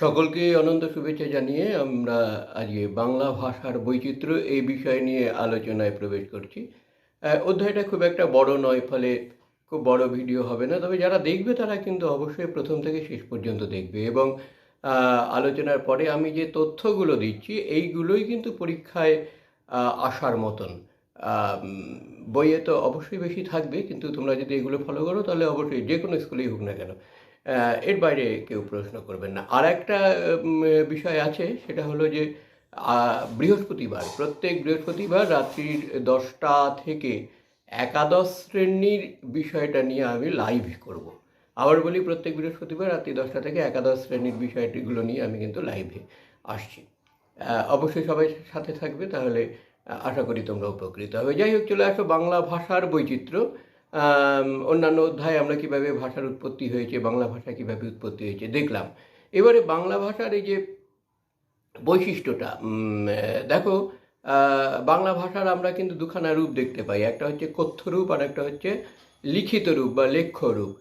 সকলকে অনন্ত শুভেচ্ছা জানিয়ে আমরা আজকে বাংলা ভাষার বৈচিত্র্য এই বিষয় নিয়ে আলোচনায় প্রবেশ করছি। অধ্যায়টা খুব একটা বড় নয়, ফলে খুব বড় ভিডিও হবে না। তবে যারা দেখবে তারা কিন্তু অবশ্যই প্রথম থেকে শেষ পর্যন্ত দেখবে এবং আলোচনার পরে আমি যে তথ্যগুলো দিচ্ছি এইগুলোই কিন্তু পরীক্ষায় আসার মতন। বইয়ে তো অবশ্যই বেশি থাকবে, কিন্তু তোমরা যদি এগুলো ফলো করো তাহলে অবশ্যই যে কোনো স্কুলেই হোক না কেন। এর বাইরে কেউ প্রশ্ন করবেন না। আর একটা বিষয় আছে, সেটা হলো যে বৃহস্পতিবার, প্রত্যেক বৃহস্পতিবার রাত্রির দশটা থেকে একাদশ শ্রেণির বিষয়টা নিয়ে আমি লাইভ করব। আবার বলি, প্রত্যেক বৃহস্পতিবার রাত্রি দশটা থেকে একাদশ শ্রেণির বিষয়টিগুলো নিয়ে আমি কিন্তু লাইভে আসছি। অবশ্যই সবাই সাথে থাকবে, তাহলে আশা করি তোমরা উপকৃত হবে। যাই হোক, চলে আসো বাংলা ভাষার বৈচিত্র্য। অন্যান্য অধ্যায়ে আমরা কীভাবে ভাষার উৎপত্তি হয়েছে, বাংলা ভাষা কীভাবে উৎপত্তি হয়েছে দেখলাম। এবারে বাংলা ভাষার এই যে বৈশিষ্ট্যটা দেখো বাংলা ভাষার আমরা কিন্তু দুখানা রূপ দেখতে পাই। একটা হচ্ছে কথ্য রূপ আর একটা হচ্ছে লিখিত রূপ বা লেখ্য রূপ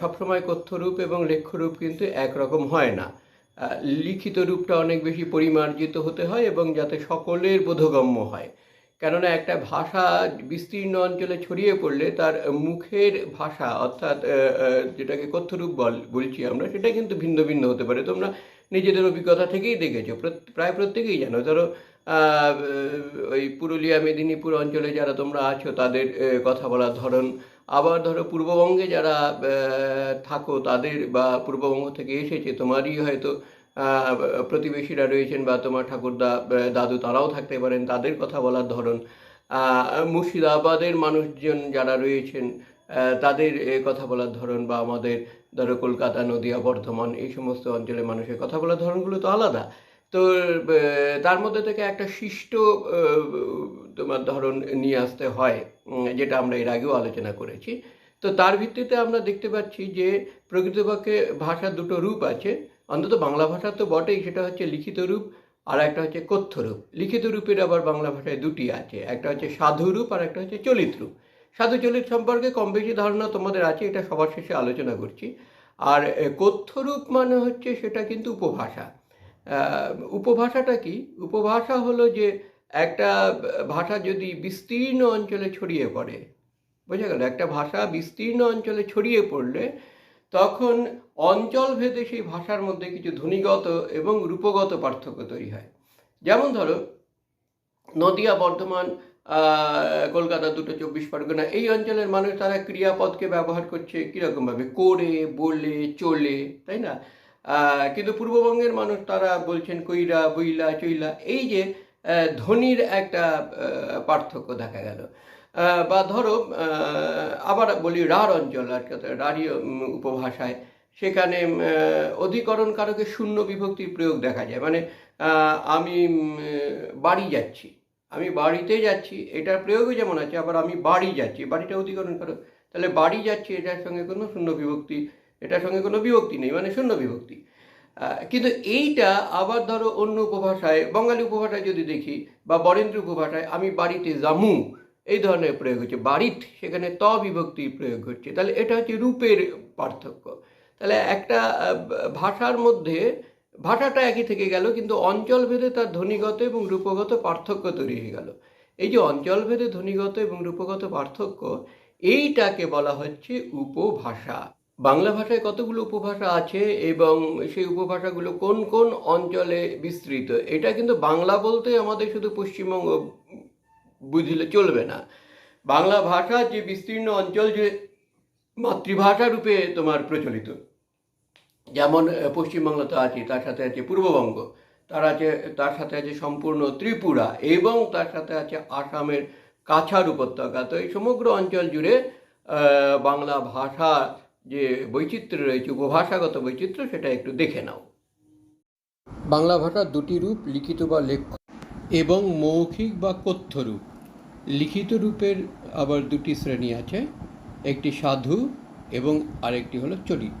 সবসময় কথ্য রূপ এবং লেখ্য রূপ কিন্তু একরকম হয় না। লিখিত রূপটা অনেক বেশি পরিমার্জিত হতে হয় এবং যাতে সকলের বোধগম্য হয়। কেননা একটা ভাষা বিস্তীর্ণ অঞ্চলে ছড়িয়ে পড়লে তার মুখের ভাষা, অর্থাৎ যেটাকে কথ্যরূপ বল, বলছি আমরা, সেটা কিন্তু ভিন্ন ভিন্ন হতে পারে। তোমরা নিজেদের অভিজ্ঞতা থেকেই দেখেছ। প্রায় প্রত্যেকেই জানো। ধরো ওই পুরুলিয়া, মেদিনীপুর অঞ্চলে যারা তোমরা আছো, তাদের কথা বলার ধরন। আবার ধরো, পূর্ববঙ্গে যারা থাকো, তাদের বা পূর্ববঙ্গ থেকে এসেছে, তোমারই হয়তো প্রতিবেশীরা রয়েছেন বা তোমার ঠাকুরদা দাদু তারাও থাকতে পারেন, তাদের কথা বলার ধরন। মুর্শিদাবাদের মানুষজন যারা রয়েছেন তাদের কথা বলার ধরন বা আমাদের ধরো কলকাতা, নদিয়া, বর্ধমান এই সমস্ত অঞ্চলের মানুষের কথা বলার ধরনগুলো তো আলাদা। তো তার মধ্যে থেকে একটা শিষ্ট তোমার ধরন নিয়ে আসতে হয় যেটা আমরা এর আগেও আলোচনা করেছি। তো তার ভিত্তিতে আমরা দেখতে পাচ্ছি যে প্রকৃতপক্ষে ভাষার দুটো রূপ আছে। অন্তত বাংলা ভাষা তো বটেই সেটা হচ্ছে লিখিত রূপ আর একটা হচ্ছে কথ্য রূপ। লিখিত রূপের আবার বাংলা ভাষায় দুটি আছে একটা হচ্ছে সাধু রূপ আর একটা হচ্ছে চলিত রূপ। সাধু চলিত সম্পর্কে কম বেশি ধারণা তোমাদের আছে এটা সবার শেষে আলোচনা করছি। আর এ, কথ্য রূপ মানে হচ্ছে সেটা কিন্তু উপভাষা। উপভাষাটা কি? উপভাষা হলো যে একটা ভাষা যদি বিস্তীর্ণ অঞ্চলে ছড়িয়ে পড়ে বোঝা গেল? একটা ভাষা বিস্তীর্ণ অঞ্চলে ছড়িয়ে পড়লে তখন অঞ্চল ভেদে সেই ভাষার মধ্যে কিছু ধ্বনিগত এবং রূপগত পার্থক্য তৈরি হয়। যেমন ধরো, নদিয়া, বর্ধমান কলকাতা দুটো চব্বিশ পরগনা, এই অঞ্চলের মানুষ তারা ক্রিয়াপদকে ব্যবহার করছে কীরকমভাবে? করে, বলে, চলে, তাই না? কিন্তু পূর্ববঙ্গের মানুষ তারা বলছেন কইরা, বইলা, চইলা, এই যে ধ্বনির একটা পার্থক্য দেখা গেল। বা ধরো আবার বলি রাঢ় অঞ্চল, আর রাঢ়ী উপভাষায়। সেখানে অধিকরণ কারকে শূন্য বিভক্তির প্রয়োগ দেখা যায়। মানে আমি বাড়ি যাচ্ছি। আমি বাড়িতে যাচ্ছি, এটার প্রয়োগও যেমন আছে, আবার আমি বাড়ি যাচ্ছি। বাড়িটা অধিকরণ করো তাহলে বাড়ি যাচ্ছি, এটার সঙ্গে কোনো শূন্য বিভক্তি, এটার সঙ্গে কোনো বিভক্তি নেই মানে শূন্য বিভক্তি। কিন্তু এইটা আবার ধরো অন্য উপভাষায়, বঙ্গালী উপভাষায় যদি দেখি বা বরেন্দ্র উপভাষায়, আমি বাড়িতে যামু, এই ধরনের প্রয়োগ হচ্ছে। বাড়িত সেখানে ত বিভক্তির প্রয়োগ হচ্ছে। তাহলে এটা হচ্ছে রূপের পার্থক্য। তাহলে একটা ভাষার মধ্যে ভাষাটা একই থেকে গেল, কিন্তু অঞ্চলভেদে তার ধ্বনিগত এবং রূপগত পার্থক্য তৈরি হয়ে গেল। এই যে অঞ্চলভেদে ধ্বনিগত এবং রূপগত পার্থক্য, এইটাকে বলা হচ্ছে উপভাষা। বাংলা ভাষায় কতগুলো উপভাষা আছে এবং সেই উপভাষাগুলো কোন কোন অঞ্চলে বিস্তৃত? এটা কিন্তু বাংলা বলতে আমাদের শুধু পশ্চিমবঙ্গ বুঝলে চলবে না। বাংলা ভাষা যে বিস্তীর্ণ অঞ্চল যে মাতৃভাষা রূপে তোমার প্রচলিত। যেমন আহ, পশ্চিমবাংলাতে আছে তার সাথে আছে পূর্ববঙ্গ তার আছে তার সাথে আছে সম্পূর্ণ ত্রিপুরা এবং তার সাথে আছে আসামের কাছাড় উপত্যকা। তো এই সমগ্র অঞ্চল জুড়ে বাংলা ভাষা যে বৈচিত্র্য রয়েছে, উপভাষাগত বৈচিত্র্য, সেটা একটু দেখে নাও। বাংলা ভাষার দুটি রূপ, লিখিত বা লেখ্য, এবং মৌখিক বা কথ্য রূপ। লিখিত রূপের আবার দুটি শ্রেণি আছে, একটি সাধু এবং আরেকটি হলো চলিত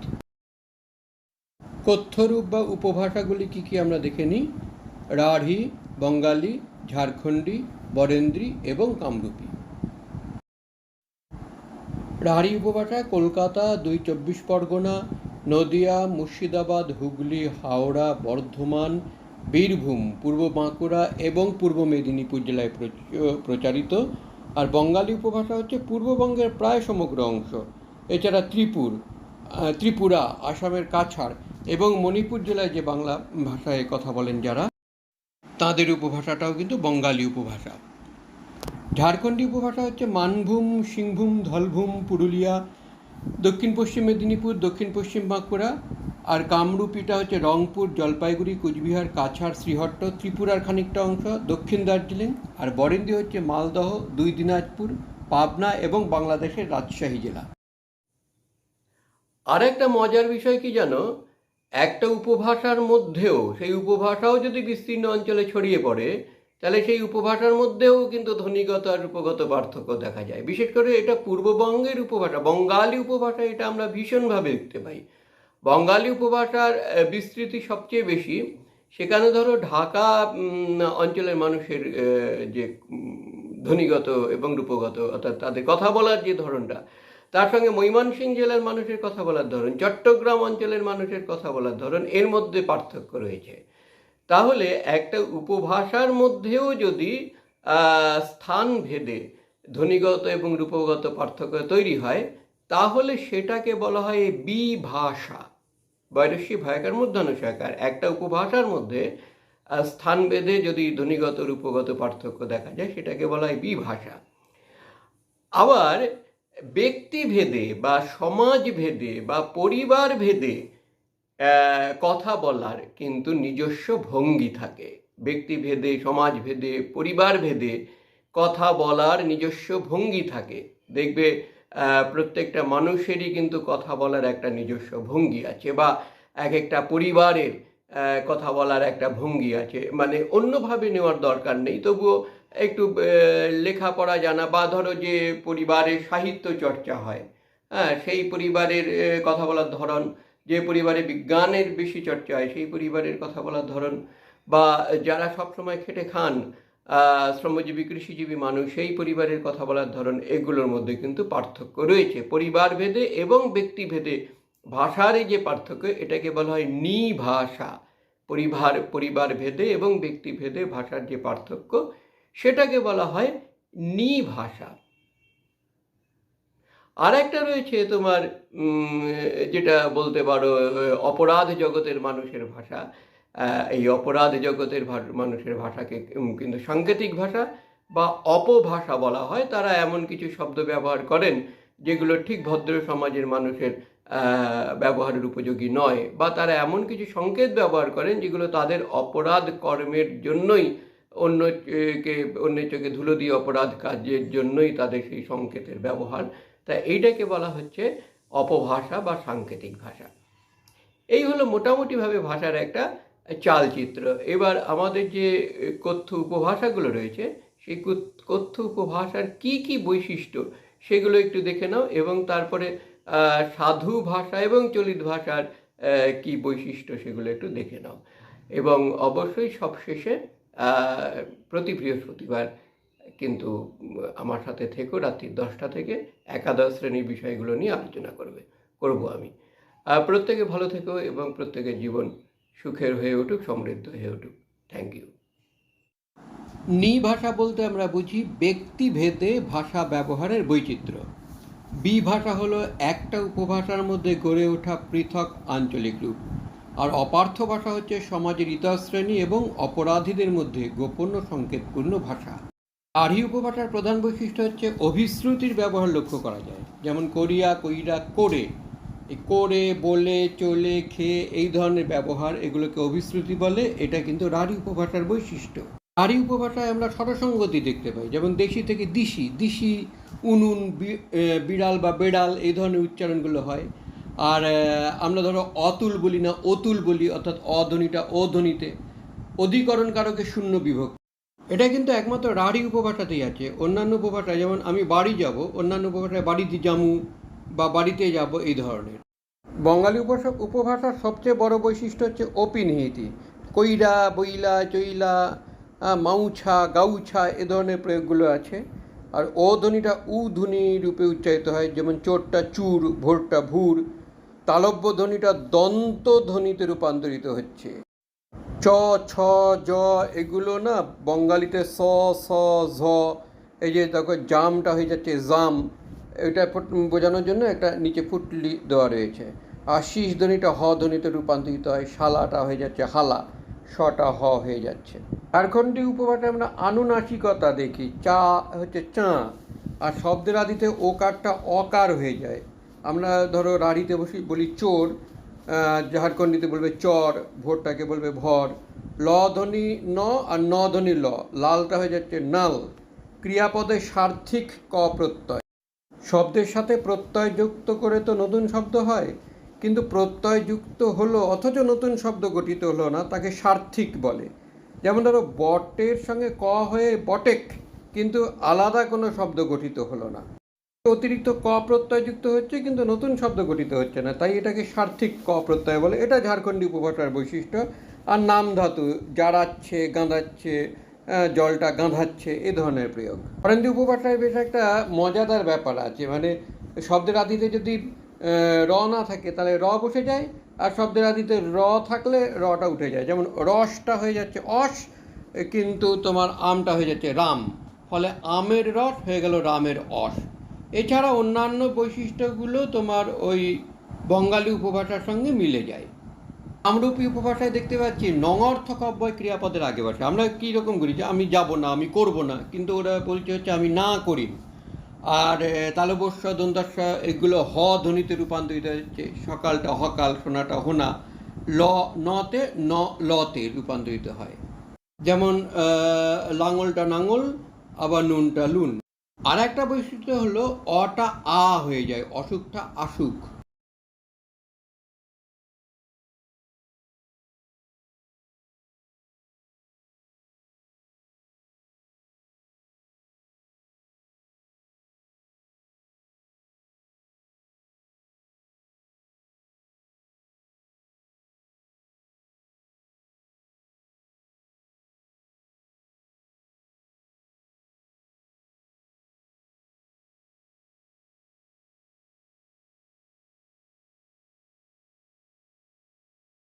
কথ্যরূপ বা উপভাষাগুলি কি কি আমরা দেখে নিই? রাঢ়ী, বঙ্গালী, ঝাড়খণ্ডী, বরেন্দ্রী এবং কামরূপী। রাঢ়ী উপভাষা, কলকাতা, দুই চব্বিশ পরগনা, নদিয়া, মুর্শিদাবাদ, হুগলি, হাওড়া, বর্ধমান, বীরভূম, পূর্ব বাঁকুড়া এবং পূর্ব মেদিনীপুর জেলায় প্রচ- প্রচারিত। আর বঙ্গালী উপভাষা হচ্ছে পূর্ববঙ্গের প্রায় সমগ্র অংশ। এছাড়া ত্রিপুর ত্রিপুরা, আসামের কাছাড় এবং মণিপুর জেলায় যে বাংলা ভাষায় কথা বলেন যারা, তাদের উপভাষাটাও কিন্তু বঙ্গালী উপভাষা। ঝাড়খণ্ডী উপভাষা হচ্ছে মানভূম, সিংভূম, ধলভূম, পুরুলিয়া, দক্ষিণ পশ্চিম মেদিনীপুর, দক্ষিণ পশ্চিম বাঁকুড়া, আর কামরূপীটা হচ্ছে রংপুর, জলপাইগুড়ি, কুচবিহার, কাছাড়, শ্রীহট্ট, ত্রিপুরার খানিকটা অংশ, দক্ষিণ দার্জিলিং, আর বরেন্দ্রী হচ্ছে মালদহ, দুই দিনাজপুর, পাবনা এবং বাংলাদেশের রাজশাহী জেলা। আর একটা মজার বিষয় কি জানো? একটা উপভাষার মধ্যেও সেই উপভাষাও যদি বিস্তীর্ণ অঞ্চলে ছড়িয়ে পড়ে তাহলে সেই উপভাষার মধ্যেও কিন্তু ধ্বনিগত আর রূপগত পার্থক্য দেখা যায়। বিশেষ করে এটা পূর্ববঙ্গের উপভাষা, বঙ্গালী উপভাষা এটা আমরা ভীষণভাবে দেখতে পাই। বঙ্গালী উপভাষার বিস্তৃতি সবচেয়ে বেশি, সেখানে ধরো ঢাকা অঞ্চলের মানুষের যে ধ্বনিগত এবং রূপগত, অর্থাৎ তাদের কথা বলার যে ধরনটা, তার সঙ্গে ময়মনসিংহ জেলার মানুষের কথা বলার ধরন, চট্টগ্রাম অঞ্চলের মানুষের কথা বলার ধরন, এর মধ্যে পার্থক্য রয়েছে। তাহলে একটা উপভাষার মধ্যেও যদি স্থান ভেদে ধ্বনিগত এবং রূপগত পার্থক্য তৈরি হয়, তাহলে সেটাকে বলা হয় বিভাষা। বৈরস্যী ভায়াকার মধ্যানুসাকার একটা উপভাষার মধ্যে স্থান ভেদে যদি ধ্বনিগত, রূপগত পার্থক্য দেখা যায়, সেটাকে বলা হয় বিভাষা। আবার ব্যক্তি ভেদে বা সমাজ ভেদে বা পরিবার ভেদে কথা বলার কিন্তু নিজস্ব ভঙ্গি থাকে। ব্যক্তি ভেদে সমাজ ভেদে পরিবার ভেদে কথা বলার নিজস্ব ভঙ্গি থাকে। দেখবে প্রত্যেকটা মানুষেরই কিন্তু কথা বলার একটা নিজস্ব ভঙ্গি আছে বা এক একটা পরিবারের কথা বলার একটা ভঙ্গি আছে। মানে অন্যভাবে নেওয়ার দরকার নেই। তবুও একটু লেখাপড়া জানা বা ধরো যে পরিবারের সাহিত্য চর্চা হয় হ্যাঁ সেই পরিবারের কথা বলার ধরন যে পরিবারে বিজ্ঞানের বেশি চর্চা হয়, সেই পরিবারের কথা বলার ধরন বা যারা সবসময় খেটে খান শ্রমজীবী, কৃষিজীবী মানুষ, সেই পরিবারের কথা বলার ধরন, এগুলোর মধ্যে কিন্তু পার্থক্য রয়েছে। পরিবার ভেদে এবং ব্যক্তি ভেদে ভাষার যে পার্থক্য, এটাকে বলা হয় নিভাষা। পরিবার পরিবার ভেদে এবং ব্যক্তি ভেদে ভাষার যে পার্থক্য, সেটাকে বলা হয় নিভাষা। আর একটা রয়েছে তোমার যেটা বলতে পারো অপরাধ জগতের মানুষের ভাষা। এই অপরাধ জগতের মানুষের ভাষাকে কিন্তু সাংকেতিক ভাষা বা অপভাষা বলা হয় তারা এমন কিছু শব্দ ব্যবহার করেন যেগুলো ঠিক ভদ্র সমাজের মানুষের ব্যবহারের উপযোগী নয় বা তারা এমন কিছু সংকেত ব্যবহার করেন যেগুলো তাদের অপরাধ কর্মের জন্যই অন্য আহ, কে অন্যের চোখে ধুলো দিয়ে অপরাধ কাজের জন্যই তাদের সেই সংকেতের ব্যবহার। তাই এইটাকে বলা হচ্ছে অপভাষা বা সাংকেতিক ভাষা। এই হলো মোটামুটিভাবে ভাষার একটা চালচিত্র। এবার আমাদের যে কথ্য উপভাষাগুলো রয়েছে, সেই কথ্য উপভাষার কি কি বৈশিষ্ট্য সেগুলো একটু দেখে নাও এবং তারপরে সাধু ভাষা এবং চলিত ভাষার কি বৈশিষ্ট্য সেগুলো একটু দেখে নাও। এবং অবশ্যই সবশেষে প্রতি বৃহস্পতিবার কিন্তু আমার সাথে থেকো রাত্রি দশটা থেকে একাদশ শ্রেণির বিষয়গুলো নিয়ে আলোচনা করবে, করব আমি। প্রত্যেকে ভালো থেকো এবং প্রত্যেকের জীবন সুখের হয়ে উঠুক, সমৃদ্ধ হয়ে উঠুক। থ্যাংক ইউ নি ভাষা বলতে আমরা বুঝি ব্যক্তিভেদে ভাষা ব্যবহারের বৈচিত্র্য। বি ভাষা হলো একটা উপভাষার মধ্যে গড়ে ওঠা পৃথক আঞ্চলিক রূপ। আর অপার্থ ভাষা হচ্ছে সমাজের ইতশ্রেণী এবং অপরাধীদের মধ্যে গোপন সংকেতপূর্ণ ভাষা। আর্হি উপভাষার প্রধান বৈশিষ্ট্য হচ্ছে অভিশ্রুতির ব্যবহার লক্ষ্য করা যায়। যেমন কোরিয়া, কইরা, করে। করে, বলে, চলে, খেয়ে, এই ধরনের ব্যবহার এগুলোকে অভিশ্রুতি বলে, এটা কিন্তু রাঢ়ী উপভাষার বৈশিষ্ট্য। রাঢ়ী উপভাষায় আমরা সরসঙ্গতি দেখতে পাই। যেমন দেশি থেকে দিশি দিশি, উনুন বিড়াল বা বেড়াল, এই ধরনের উচ্চারণগুলো হয়। আর আমরা ধরো অতুল বলি না, অতুল বলি, অর্থাৎ অধ্বনিটা অধ্বনিতে। অধিকরণ কারকে শূন্য বিভক্তি এটা কিন্তু একমাত্র রাঢ়ী উপভাষাতেই আছে। অন্যান্য উপভাষায় যেমন আমি বাড়ি যাব, অন্যান্য উপভাষায় বাড়িতে যামু বা বাড়িতে যাব এই ধরনের। বঙ্গালী উপভাষা উপভাষার সবচেয়ে বড় বৈশিষ্ট্য হচ্ছে অপিনিহিতি। কইরা, বইলা, চইলা মাউছা, গাউছা এ ধরনের প্রয়োগগুলো আছে। আর অ ধ্বনিটা উ ধ্বনি রূপে উচ্চারিত হয়, যেমন চোরটা চুর, ভোরটা ভুর। তালব্য ধ্বনিটা দন্ত ধ্বনিতে রূপান্তরিত হচ্ছে। চ, ছ, জ এগুলো না বঙ্গালীতে স স, ঝ, এই যে দেখো জামটা হয়ে যাচ্ছে জাম, এটা বোঝানোর জন্য একটা নিচে ফুটলি দেওয়া রয়েছে। আর শীষ ধ্বনিটা হ ধ্বনিতে রূপান্তরিত হয়, শালাটা হয়ে যাচ্ছে হালা, শটা হ হয়ে যাচ্ছে। ঝাড়খণ্ডী উপভাষায় আমরা আনুনাসিকতা দেখি? চা হচ্ছে চা, আর শব্দের আদিতে ওকারটা অকার হয়ে যায়। আমরা ধরো রাড়িতে বসি, বলি চোর ঝাড়খণ্ডীতে বলবে চর, ভোরটাকে বলবে ভর। ল ধ্বনি ন আর ন ধ্বনি ল। লালটা হয়ে যাচ্ছে নাল। ক্রিয়াপদে সার্থিক ক প্রত্যয়। শব্দের সাথে প্রত্যয় যুক্ত করে তো নতুন শব্দ হয়, কিন্তু প্রত্যয় যুক্ত হলো অথচ নতুন শব্দ গঠিত হলো না, তাকে সার্থিক বলে। যেমন ধরো, বটের সঙ্গে ক হয়ে বটেক, কিন্তু আলাদা কোনো শব্দ গঠিত হলো না। অতিরিক্ত ক প্রত্যয় যুক্ত হচ্ছে, কিন্তু নতুন শব্দ গঠিত হচ্ছে না। তাই এটাকে সার্থিক ক প্রত্যয় বলে। এটা ঝাড়খণ্ডী উপভাষার বৈশিষ্ট্য। আর নাম ধাতু জারাচ্ছে গাঁধাচ্ছে জলটা গাঁধাচ্ছে, এ ধরনের প্রয়োগ। ফরেন্দি উপভাষায় বেশ একটা মজাদার ব্যাপার আছে। মানে শব্দের আদিতে যদি র না থাকে, তাহলে র বসে যায়। আর শব্দের আদিতে র থাকলে রটা উঠে যায়। যেমন রসটা হয়ে যাচ্ছে অস, কিন্তু তোমার আমটা হয়ে যাচ্ছে রাম। ফলে আমের রস হয়ে গেল রামের অস। এছাড়া অন্যান্য বৈশিষ্ট্যগুলো তোমার ওই বঙ্গালী উপভাষার সঙ্গে মিলে যায়। আমরূপী উপভাষায় দেখতে পাচ্ছি নঙর্থক অব্যয় ক্রিয়াপদের আগে বসে। আমরা কী রকম করি যে আমি যাব না, আমি করব না, কিন্তু ওরা বলছে হচ্ছে আমি না করি। আর তালবস্য দন্তাস্য এগুলো হ ধ্বনিতে রূপান্তরিত হচ্ছে সকালটা হকাল, সোনাটা হোনা, ল, নতে ন, লতে রূপান্তরিত হয়। যেমন লাঙলটা নাঙল, আবার নুনটা লুন। আর একটা বৈশিষ্ট্য হলো অটা আ হয়ে যায় অসুখটা আসুক।